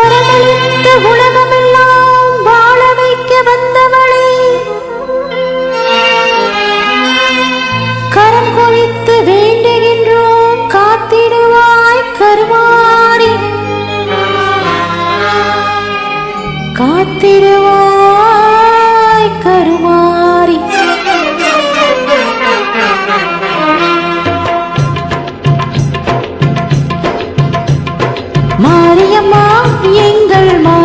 வரமளித்த உலகமெல்லாம் வாழ வைக்க வந்தவளே. கரம் குறித்து வேண்டுகின்றோம் காத்திடுவாய் கருமாறி. காத்திடுவாய் மாரியம்மா எங்கள் மா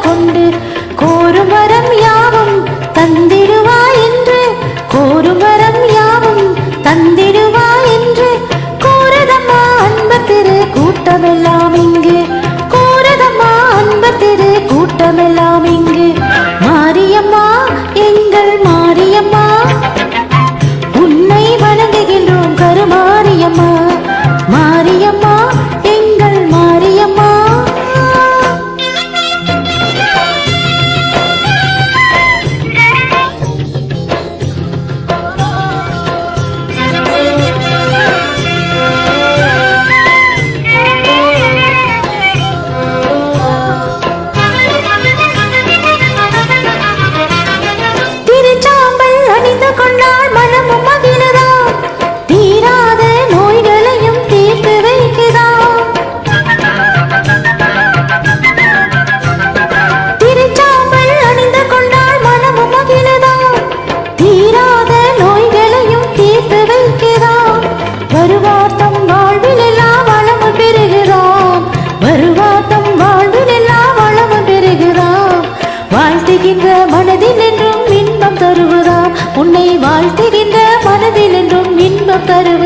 கொண்டு கோரும் வரம் யாவும் தந்திடுவாய் என்று கோரும் வரம் யாவும் தந்திடுவாய் என்று கோரதம்மா அன்பர் திரு கூட்டமெல்லாம் வருவார்த்தம் வாழ்வில் எல்லாம் வளமும் பெறுகிறாம். வருவார்த்தம் வாழ்வில் எல்லாம் வளமும் பெறுகிறாம். வாழ்த்துகின்ற மனதில் என்றும் இன்பம் தருவதாம். உன்னை வாழ்த்துகின்ற மனதில் என்றும் இன்பம் தருவதாம்.